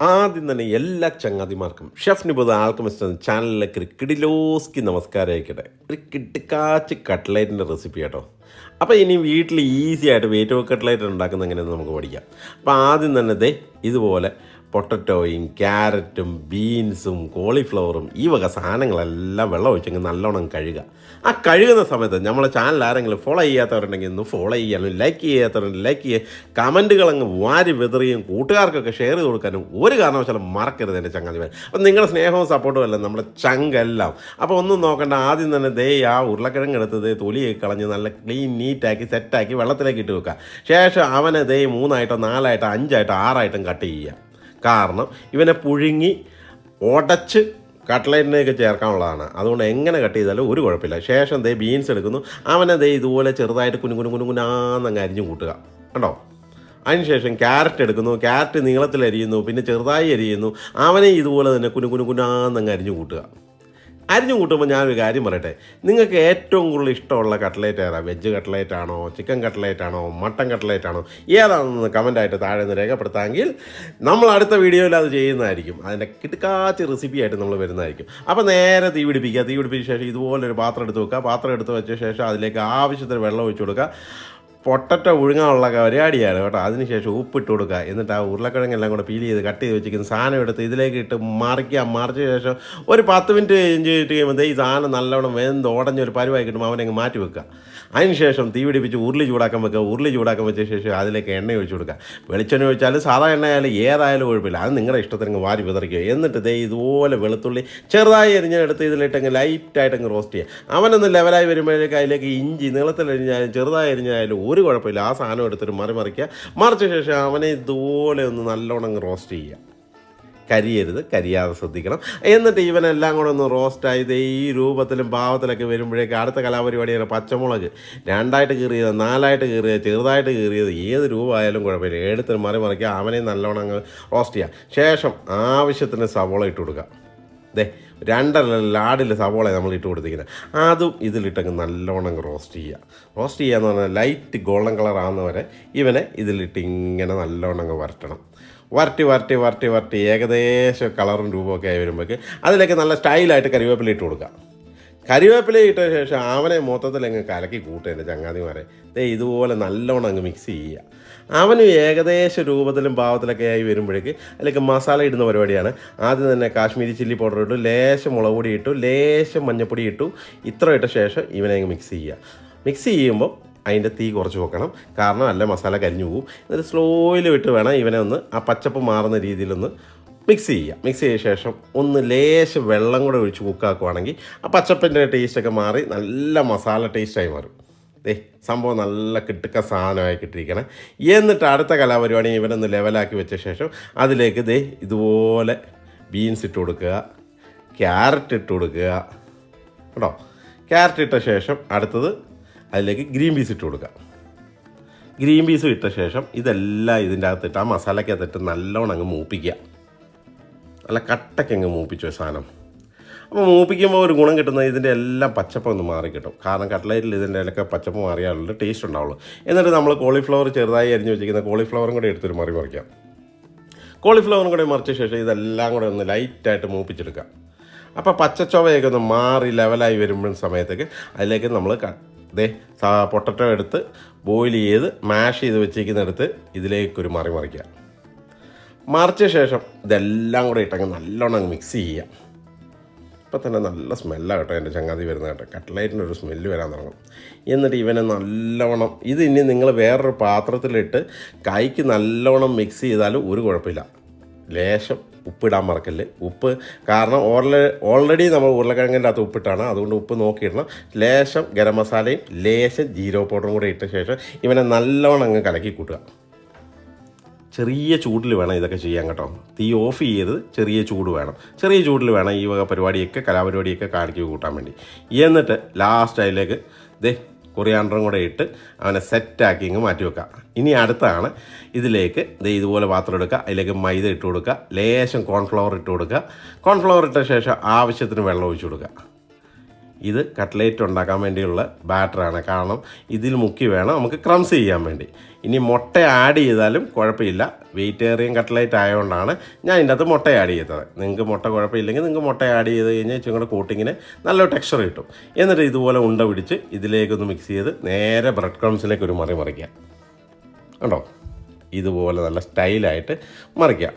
ആദ്യം തന്നെ എല്ലാ ചങ്ങാതിമാർക്കും ഷെഫ് നിബുദ ആൽക്കമിസ്റ്റ് എന്ന ചാനലിലേക്ക് ഒരു നമസ്കാരം അയക്കട്ടെ ഒരു കിട്ടിക്കാച്ച് കട്ട്ലേറ്റിന്റെ റെസിപ്പി കേട്ടോ. അപ്പോൾ ഇനി വീട്ടിൽ ഈസി ആയിട്ട് വെയിറ്റ് കട്ട്ലേറ്റ് ഉണ്ടാക്കുന്ന എങ്ങനെയെന്ന് നമുക്ക് പഠിക്കാം. അപ്പോൾ ആദ്യം തന്നെ ദേ ഇതുപോലെ പൊട്ടറ്റോയും ക്യാരറ്റും ബീൻസും കോളിഫ്ലവറും ഈ വക സാധനങ്ങളെല്ലാം വെള്ളം ഒഴിച്ചെങ്കിൽ നല്ലോണം കഴുകുക. ആ കഴുകുന്ന സമയത്ത് നമ്മളെ ചാനൽ ആരെങ്കിലും ഫോളോ ചെയ്യാത്തവരുണ്ടെങ്കിൽ ഒന്ന് ഫോളോ ചെയ്യാനും ലൈക്ക് ചെയ്യാത്തവരുണ്ടെങ്കിൽ ലൈക്ക് ചെയ്യുക. കമന്റുകൾ അങ്ങ് വാരി വിതറിയും കൂട്ടുകാർക്കൊക്കെ ഷെയർ ചെയ്ത് കൊടുക്കാനും ഒരു കാരണവശാലും മറക്കരുത് എന്റെ ചങ്ങാതിമാർ അപ്പം നിങ്ങളുടെ സ്നേഹവും സപ്പോർട്ടും അല്ല നമ്മുടെ ചങ്കെല്ലാം? അപ്പോൾ ഒന്നും നോക്കണ്ട ആദ്യം തന്നെ ദേ ആ ഉരുളക്കിഴങ്ങ് എടുത്ത് ദേ തൊലി കളഞ്ഞ് നല്ല ക്ലീൻ നീറ്റാക്കി സെറ്റാക്കി വെള്ളത്തിലേക്ക് ഇട്ട് വെക്കുക. ശേഷം അവനെ ദേ മൂന്നായിട്ടോ നാലായിട്ടോ അഞ്ചായിട്ടോ ആറായിട്ടും കട്ട് ചെയ്യുക. കാരണം ഇവനെ പുഴുങ്ങി ഉടച്ച് കട്ട്ലറ്റിനൊക്കെ ചേർക്കാനുള്ളതാണ്. അതുകൊണ്ട് എങ്ങനെ കട്ട് ചെയ്താലും ഒരു കുഴപ്പമില്ല. ശേഷം ദേ ബീൻസ് എടുക്കുന്നു. അവനെ ദേ ഇതുപോലെ ചെറുതായിട്ട് കുനു കുനു കുനു കുനാന്നങ്ങ് അരിഞ്ഞു കൂട്ടുക. കണ്ടോ? അതിനുശേഷം ക്യാരറ്റ് എടുക്കുന്നു. ക്യാരറ്റ് നീളത്തിൽ അരിയുന്നു. പിന്നെ ചെറുതായി അരിയുന്നു. അവനെ ഇതുപോലെ തന്നെ കുനു കുനു കുനാന്നങ്ങ് അരിഞ്ഞു കൂട്ടുക. അരിഞ്ഞു കൂട്ടുമ്പോൾ ഞാനൊരു കാര്യം പറയട്ടെ? നിങ്ങൾക്ക് ഏറ്റവും കൂടുതൽ ഇഷ്ടമുള്ള കട്ട്ലേറ്റ് ഏതാ? വെജ് കട്ട്ലേറ്റ് ആണോ? ചിക്കൻ കട്ട്ലേറ്റ് ആണോ? മട്ടൻ കട്ട്ലേറ്റ് ആണോ? ഏതാണെന്ന് കമന്റായിട്ട് താഴെ നിന്ന് രേഖപ്പെടുത്താമെങ്കിൽ നമ്മൾ അടുത്ത വീഡിയോയിൽ അത് ചെയ്യുന്നതായിരിക്കും. അതിന്റെ കിട്ടുക്കാച്ച് റെസിപ്പി ആയിട്ട് നമ്മൾ വരുന്നതായിരിക്കും. അപ്പോൾ നേരെ തീ പിടിപ്പിക്കുക. തീ പിടിപ്പിച്ച ശേഷം ഇതുപോലൊരു പാത്രം എടുത്ത് വെക്കുക. പാത്രം എടുത്ത് വെച്ച ശേഷം അതിലേക്ക് ആവശ്യത്തിന് വെള്ളം ഒഴിച്ചു കൊടുക്കുക. പൊട്ടറ്റ ഒഴുങ്ങാനുള്ള പരിപാടിയാണ് കേട്ടോ. അതിനുശേഷം ഉപ്പിട്ട് കൊടുക്കുക. എന്നിട്ട് ആ ഉരുളക്കിഴങ്ങെല്ലാം കൂടെ പീൽ ചെയ്ത് കട്ട് ചെയ്ത് വെച്ചിരിക്കുന്ന സാധനം എടുത്ത് ഇതിലേക്ക് ഇട്ട് മറിക്കുക. മറിച്ച ശേഷം ഒരു പത്ത് മിനിറ്റ് കഴിഞ്ഞിട്ട് കഴിയുമ്പോൾ ദേ ഈ സാധനം നല്ലവണ്ണം വെന്ത് ഉടഞ്ഞൊരു പരുവായി കിട്ടുമ്പോൾ അങ്ങ് മാറ്റി വെക്കുക. അതിനുശേഷം തീ പിടിപ്പിച്ച് ഉരുളി ചൂടാക്കാൻ വെക്കുക. ഉരുളി ചൂടാക്കാൻ വെച്ച ശേഷം അതിലേക്ക് എണ്ണ ഒഴിച്ചു കൊടുക്കുക. വെളിച്ചെണ്ണ ഒഴിച്ചാലും സാധാ എണ്ണ ആയാലും ഏതായാലും കുഴപ്പമില്ല. അത് നിങ്ങളുടെ ഇഷ്ടത്തിന് വാരി വിതറിക്കുക. എന്നിട്ട് ദേ ഇതുപോലെ വെളുത്തുള്ളി ചെറുതായി എരിഞ്ഞെടുത്ത് ഇതിലിട്ടങ്ങ് ലൈറ്റായിട്ടങ്ങ് റോസ്റ്റ് ചെയ്യുക. അവനൊന്ന് ലെവലായി വരുമ്പോഴേക്ക് അതിലേക്ക് ഇഞ്ചി നീളത്തിൽ എരിഞ്ഞാലും ചെറുതായി എരിഞ്ഞാലും ഒരു കുഴപ്പമില്ല. ആ സാധനം എടുത്തിട്ട് മറി മറിക്കുക. മറിച്ച ശേഷം അവനെ ഇതുപോലെ ഒന്ന് നല്ലോണം റോസ്റ്റ് ചെയ്യുക. കരിയരുത്. കരിയാതെ ശ്രദ്ധിക്കണം. എന്നിട്ട് ഇവനെല്ലാം കൂടെ ഒന്ന് റോസ്റ്റായി ഈ രൂപത്തിലും ഭാവത്തിലൊക്കെ വരുമ്പോഴേക്ക് അടുത്ത കലാപരിപാടിയാണ് പച്ചമുളക്. രണ്ടായിട്ട് കീറിയത് നാലായിട്ട് കീറിയത് ചെറുതായിട്ട് കീറിയത്. ഏത് രൂപമായാലും കുഴപ്പമില്ല. എടുത്ത് മറി മറിക്കുക. അവനെ നല്ലോണം അങ്ങ് റോസ്റ്റ് ചെയ്യുക. ശേഷം ആവശ്യത്തിന് സവോള ഇട്ട് കൊടുക്കുക. ദേ രണ്ടര ലാഡിൽ സവോള നമ്മൾ ഇട്ട് കൊടുത്തിരിക്കുന്നത്. അതും ഇതിലിട്ടങ്ങ് നല്ലോണം റോസ്റ്റ് ചെയ്യുക റോസ്റ്റ് ചെയ്യുക എന്ന് പറഞ്ഞാൽ ലൈറ്റ് ഗോൾഡൻ കളർ ആകുന്നവരെ ഇവനെ ഇതിലിട്ട് ഇങ്ങനെ നല്ലോണം അങ്ങ് വരട്ടണം. വരട്ടി വരട്ടി വരട്ടി വരട്ടി ഏകദേശം കളറും രൂപമൊക്കെ ആയി വരുമ്പോഴേക്ക് അതിലേക്ക് നല്ല സ്റ്റൈലായിട്ട് കരിവേപ്പില ഇട്ട് കൊടുക്കുക കരിവേപ്പില ഇട്ട ശേഷം അവനെ മൊത്തത്തിൽ അങ്ങ് കലക്കി കൂട്ടുക എന്റെ ചങ്ങാതിമാരെ. ദേ ഇതുപോലെ നല്ലോണം അങ്ങ് മിക്സ് ചെയ്യുക അവനും ഏകദേശ രൂപത്തിലും ഭാവത്തിലൊക്കെ ആയി വരുമ്പോഴേക്ക് അല്ലെങ്കിൽ മസാല ഇടുന്ന പരിപാടിയാണ്. ആദ്യം തന്നെ കാശ്മീരി ചില്ലി പൗഡർ ഇട്ടു ലേശം മുളക് പൊടി ഇട്ടു ലേശം മഞ്ഞപ്പൊടി ഇട്ടു. ഇത്ര ഇട്ട ശേഷം ഇവനെ അങ്ങ് മിക്സ് ചെയ്യുക. മിക്സ് ചെയ്യുമ്പോൾ അതിന്റെ തീ കുറച്ച് വെക്കണം. കാരണം അല്ല മസാല കരിഞ്ഞു പോകും. എന്നിട്ട് സ്ലോയിൽ വിട്ട് വേണം ഇവനെ ഒന്ന് ആ പച്ചപ്പ് മാറുന്ന രീതിയിലൊന്ന് മിക്സ് ചെയ്യുക. മിക്സ് ചെയ്ത ശേഷം ഒന്ന് ലേശം വെള്ളം കൂടെ ഒഴിച്ച് കുക്കാക്കുവാണെങ്കിൽ ആ പച്ചപ്പിന്റെ ടേസ്റ്റൊക്കെ മാറി നല്ല മസാല ടേസ്റ്റായി മാറും. ദേ സംഭവം നല്ല കിട്ടുക്ക സാധനമായി കിട്ടിയിരിക്കണം. എന്നിട്ട് അടുത്ത കലാപരിപാടി ഇവനൊന്ന് ലെവലാക്കി വെച്ച ശേഷം അതിലേക്ക് ദേ ഇതുപോലെ ബീൻസ് ഇട്ട് കൊടുക്കുക ക്യാരറ്റ് ഇട്ട് കൊടുക്കുക കേട്ടോ? ക്യാരറ്റ് ഇട്ട ശേഷം അടുത്തത് അതിലേക്ക് ഗ്രീൻ പീസ് ഇട്ട് കൊടുക്കുക. ഗ്രീൻ പീസ് ഇട്ട ശേഷം ഇതെല്ലാം ഇതിന്റെ അകത്തിട്ട് ആ മസാലക്കകത്തിട്ട് നല്ലോണം അങ്ങ് മൂപ്പിക്കുക. നല്ല കട്ടയ്ക്ക് അങ്ങ് മൂപ്പിച്ചു സാധനം. അപ്പോൾ മൂപ്പിക്കുമ്പോൾ ഒരു ഗുണം കിട്ടുന്നത് ഇതിന്റെ എല്ലാം പച്ചപ്പ് ഒന്ന് മാറി കിട്ടും. കാരണം കട്ട്ലൈറ്റിൽ ഇതിന്റെ ഇലക്കെ പച്ചപ്പ് മാറിയാലുള്ള ടേസ്റ്റ് ഉണ്ടാവുള്ളൂ. എന്നിട്ട് നമ്മൾ കോളിഫ്ലവർ ചെറുതായി അരിഞ്ഞ് വെച്ചിരിക്കുന്ന കോളിഫ്ലവറും കൂടെ എടുത്തൊരു മറി മറിക്കാം. കോളിഫ്ലവറും കൂടെ മറിച്ച ശേഷം ഇതെല്ലാം കൂടെ ഒന്ന് ലൈറ്റായിട്ട് മൂപ്പിച്ചെടുക്കാം അപ്പോൾ പച്ചച്ചൊവയൊക്കെ ഒന്ന് മാറി ലെവലായി വരുമ്പോൾ സമയത്തേക്ക് അതിലേക്ക് നമ്മൾ ദേ പൊട്ടറ്റോ എടുത്ത് ബോയിൽ ചെയ്ത് മാഷ് ചെയ്ത് വെച്ചിരിക്കുന്നിടത്ത് ഇതിലേക്കൊരു മറി മറിക്കുക. മറിച്ച ശേഷം ഇതെല്ലാം കൂടെ ഇട്ടങ്ങ് നല്ലോണം മിക്സ് ചെയ്യുക. ഇപ്പം തന്നെ നല്ല സ്മെല്ലാണ് കേട്ടോ എന്റെ ചങ്ങാതി വരുന്നത് കേട്ടോ. കട്ട്ലൈറ്റിന്റെ ഒരു സ്മെല്ല് വരാൻ തുടങ്ങും. എന്നിട്ട് ഇവനെ നല്ലവണ്ണം ഇത് ഇനി നിങ്ങൾ വേറൊരു പാത്രത്തിലിട്ട് കൈക്ക് നല്ലവണ്ണം മിക്സ് ചെയ്താലും ഒരു കുഴപ്പമില്ല. ലേശം ഉപ്പിടാൻ മറക്കല്ല്. ഉപ്പ് കാരണം ഓൾറെഡി നമ്മൾ ഉരുളക്കിഴങ്ങിന്റെ അകത്ത് ഉപ്പിട്ടാണ്. അതുകൊണ്ട് ഉപ്പ് നോക്കിയിടണം. ലേശം ഗരം മസാലയും ലേശം ജീരോ പൗഡറും കൂടെ ഇട്ട ശേഷം ഇവനെ നല്ലവണ്ണം അങ്ങ് കലക്കി കൂട്ടുക. ചെറിയ ചൂടിൽ വേണം ഇതൊക്കെ ചെയ്യാൻ കേട്ടോ. തീ ഓഫ് ചെയ്ത് ചെറിയ ചൂട് വേണം. ചെറിയ ചൂടിൽ വേണം ഈ വക പരിപാടിയൊക്കെ കലാപരിപാടിയൊക്കെ കാണിക്കുക കൂട്ടാൻ വേണ്ടി. എന്നിട്ട് ലാസ്റ്റ് അതിലേക്ക് ദേ കൊറിയാണ്ടറും കൂടെ ഇട്ട് അവനെ സെറ്റാക്കി ഇങ്ങ് മാറ്റി വെക്കുക. ഇനി അടുത്താണ് ഇതിലേക്ക് ദേ ഇതുപോലെ പാത്രം എടുക്കുക. അതിലേക്ക് മൈദ ഇട്ട് കൊടുക്കുക. ലേശം കോൺഫ്ലവർ ഇട്ട് കൊടുക്കുക. കോൺഫ്ലവർ ഇട്ട ശേഷം ആവശ്യത്തിന് വെള്ളം ഒഴിച്ചു കൊടുക്കുക. ഇത് കട്ട്ലേറ്റ് ഉണ്ടാക്കാൻ വേണ്ടിയുള്ള ബാറ്ററാണ്. കാരണം ഇതിൽ മുക്കി വേണം നമുക്ക് ക്രംസ് ചെയ്യാൻ വേണ്ടി. ഇനി മുട്ട ആഡ് ചെയ്താലും കുഴപ്പമില്ല. വെജിറ്റേറിയൻ കട്ട്ലേറ്റ് ആയതുകൊണ്ടാണ് ഞാൻ ഇതിന്റെ അകത്ത് മുട്ട ആഡ് ചെയ്തത്. നിങ്ങൾക്ക് മുട്ട കുഴപ്പമില്ലെങ്കിൽ നിങ്ങൾക്ക് മുട്ട ആഡ് ചെയ്ത് കഴിഞ്ഞാൽ ഇച്ചിരി കൂട്ടിങ്ങിന് നല്ലൊരു ടെക്സ്ചർ കിട്ടും. എന്നിട്ട് ഇതുപോലെ ഉണ്ട പിടിച്ച് ഇതിലേക്കൊന്ന് മിക്സ് ചെയ്ത് നേരെ ബ്രെഡ് ക്രംസിലേക്ക് ഒരു മറി മറിക്കുക. കണ്ടോ? ഇതുപോലെ നല്ല സ്റ്റൈലായിട്ട് മറിക്കുക.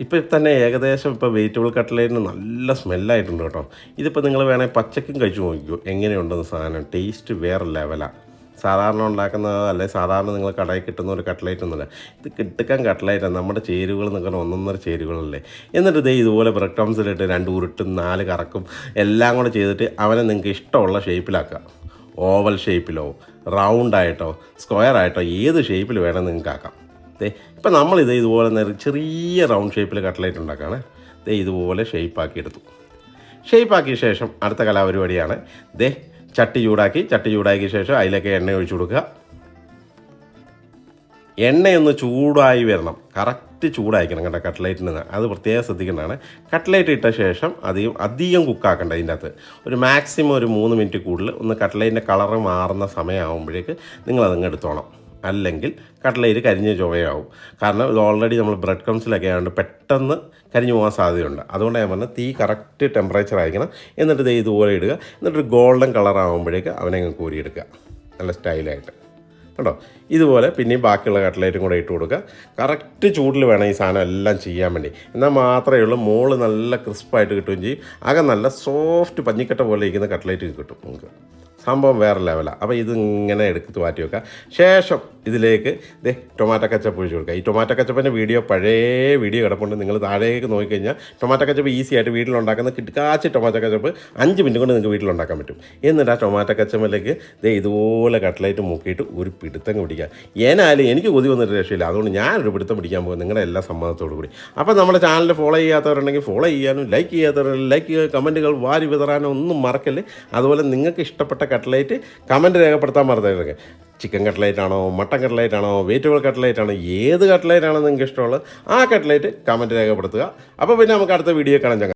ഇപ്പം തന്നെ ഏകദേശം ഇപ്പോൾ വെജിറ്റബിൾ കട്ട്ലേറ്റിന് നല്ല സ്മെല്ലായിട്ടുണ്ട് കേട്ടോ. ഇതിപ്പോൾ നിങ്ങൾ വേണമെങ്കിൽ പച്ചക്കും കഴിച്ചു നോക്കിക്കോ. എങ്ങനെയുണ്ടെന്ന് സാധനം. ടേസ്റ്റ് വേറെ ലെവലാണ് സാധാരണ ഉണ്ടാക്കുന്നത് അല്ലെങ്കിൽ സാധാരണ നിങ്ങൾ കടയിൽ കിട്ടുന്ന ഒരു കട്ട്ലേറ്റ് ഒന്നുമില്ല. ഇത് കിട്ടുക്കാൻ കട്ട്ലേറ്റാണ് നമ്മുടെ ചേരുവകൾ നിൽക്കുന്ന ഒന്നൊന്നര ചേരുവകളല്ലേ. എന്നിട്ട് ഇതേ ഇതുപോലെ ബ്രെഡ് ക്രംസിലിട്ട് രണ്ട് ഉരുട്ടും നാല് കറക്കും എല്ലാം കൂടെ ചെയ്തിട്ട് അവനെ നിങ്ങൾക്ക് ഇഷ്ടമുള്ള ഷേപ്പിലാക്കുക. ഓവൽ ഷേപ്പിലോ റൗണ്ടായിട്ടോ സ്ക്വയർ ആയിട്ടോ ഏത് ഷേപ്പിൽ വേണം നിങ്ങൾക്ക് ആക്കാം ഇപ്പം നമ്മളിത് ഇതുപോലെ നേരെ ചെറിയ റൗണ്ട് ഷേപ്പിൽ കട്ട്ലേറ്റ് ഉണ്ടാക്കുകയാണ് ദേ ഇതുപോലെ ഷേപ്പാക്കി എടുത്തു. ഷേപ്പാക്കിയ ശേഷം അടുത്ത കലാപരിപാടിയാണ്. ദേ ചട്ടി ചൂടാക്കി ചട്ടി ചൂടാക്കിയ ശേഷം അതിലേക്ക് എണ്ണ ഒഴിച്ചു കൊടുക്കുക. എണ്ണയൊന്ന് ചൂടായി വരണം. കറക്റ്റ് ചൂടായിക്കണം കേട്ടോ കട്ട്ലേറ്റിന് അത് പ്രത്യേകം ശ്രദ്ധിക്കേണ്ടതാണ്. കട്ട്ലേറ്റ് ഇട്ട ശേഷം അധികം അധികം കുക്കാക്കണ്ട ഇതിന്റെ അകത്ത് ഒരു മാക്സിമം ഒരു മൂന്ന് മിനിറ്റ് കൂടുതൽ ഒന്ന് കട്ട്ലേറ്റിന്റെ കളറ് മാറുന്ന സമയമാകുമ്പോഴേക്ക് നിങ്ങളതങ്ങ് എടുത്തോണം. അല്ലെങ്കിൽ കട്ട്ലേറ്റ് കരിഞ്ഞ് ചുവയാവും കാരണം ഇത് ഓൾറെഡി നമ്മൾ ബ്രെഡ് ക്രംസിലൊക്കെ ആയതുകൊണ്ട് പെട്ടെന്ന് കരിഞ്ഞു പോകാൻ സാധ്യതയുണ്ട്. അതുകൊണ്ട് ഞാൻ പറഞ്ഞത് തീ കറക്റ്റ് ടെമ്പറേച്ചർ ആയിരിക്കണം. എന്നിട്ട് ഇത് ഇതുപോലെ ഇടുക. എന്നിട്ടൊരു ഗോൾഡൻ കളർ ആകുമ്പോഴേക്ക് അവനെ അങ്ങ് കോരിയെടുക്കുക. നല്ല സ്റ്റൈലായിട്ട് കേട്ടോ ഇതുപോലെ പിന്നെയും ബാക്കിയുള്ള കട്ട്ലേറ്റും കൂടെ ഇട്ട് കൊടുക്കുക. കറക്റ്റ് ചൂടിൽ വേണം ഈ സാധനം എല്ലാം ചെയ്യാൻ വേണ്ടി. എന്നാൽ മാത്രമേ ഉള്ളൂ മോൾ നല്ല ക്രിസ്പായിട്ട് കിട്ടുകയും ചെയ്യും. ആകെ നല്ല സോഫ്റ്റ് പഞ്ഞിക്കട്ട പോലെ ഇരിക്കുന്ന കട്ട്ലേറ്റ് കിട്ടും നമുക്ക്. സംഭവം വേറെ ലെവലാണ് അപ്പോൾ ഇത് ഇങ്ങനെ എടുത്ത് മാറ്റി വെക്കുക ശേഷം ഇതിലേക്ക് ദേ ടൊമാറ്റോ കച്ചപ്പ് ഒഴിച്ച് കൊടുക്കുക. ഈ ടൊമാറ്റോ കച്ചപ്പിന്റെ വീഡിയോ പഴയ വീഡിയോ കിടപ്പുണ്ട്. നിങ്ങൾ താഴേക്ക് നോക്കിക്കഴിഞ്ഞാൽ ടൊമാറ്റോ കച്ചപ്പ് ഈസി ആയിട്ട് വീട്ടിലുണ്ടാക്കുന്ന കിടക്കാച്ച് ടൊമാറ്റോ കച്ചപ്പ് അഞ്ച് മിനിറ്റ് കൊണ്ട് നിങ്ങൾക്ക് വീട്ടിലുണ്ടാക്കാൻ പറ്റും. എന്നിട്ട് ആ ടൊമാറ്റോ കച്ചപ്പിലേക്ക് ദേ ഇതുപോലെ കട്ട്ലേറ്റ് മുക്കിയിട്ട് ഒരു പിടുത്തം പിടിക്കുക. ഏനായാലും എനിക്ക് കൊതി വന്നിട്ട് രക്ഷയില്ല. അതുകൊണ്ട് ഞാനൊരു പിടുത്തം പിടിക്കാൻ പോകും നിങ്ങളുടെ എല്ലാ സമ്മതത്തോടു കൂടി. അപ്പോൾ നമ്മുടെ ചാനൽ ഫോളോ ചെയ്യാത്തവരുണ്ടെങ്കിൽ ഫോളോ ചെയ്യാനും ലൈക്ക് ചെയ്യാത്തവരുണ്ടെങ്കിൽ ലൈക്ക് ചെയ്യുക കമന്റുകൾ വാരി വിതറാനോ ഒന്നും മറക്കല്ലേ. അതുപോലെ നിങ്ങൾക്ക് ഇഷ്ടപ്പെട്ട കട്ട്ലേറ്റ് കമന്റ് രേഖപ്പെടുത്താൻ മറന്നേക്ക് ചിക്കൻ കട്ട്ലേറ്റ് ആണോ മട്ടൻ കട്ട്ലേറ്റ് ആണോ വെജിറ്റബിൾ കട്ട്ലേറ്റ് ആണോ ഏത് കട്ട്ലേറ്റ് ആണോ നിങ്ങൾക്ക് ഇഷ്ടമുള്ളത് ആ കട്ട്ലേറ്റ് കമന്റ് രേഖപ്പെടുത്തുക. അപ്പോൾ പിന്നെ നമുക്ക് അടുത്ത വീഡിയോ കാണാൻ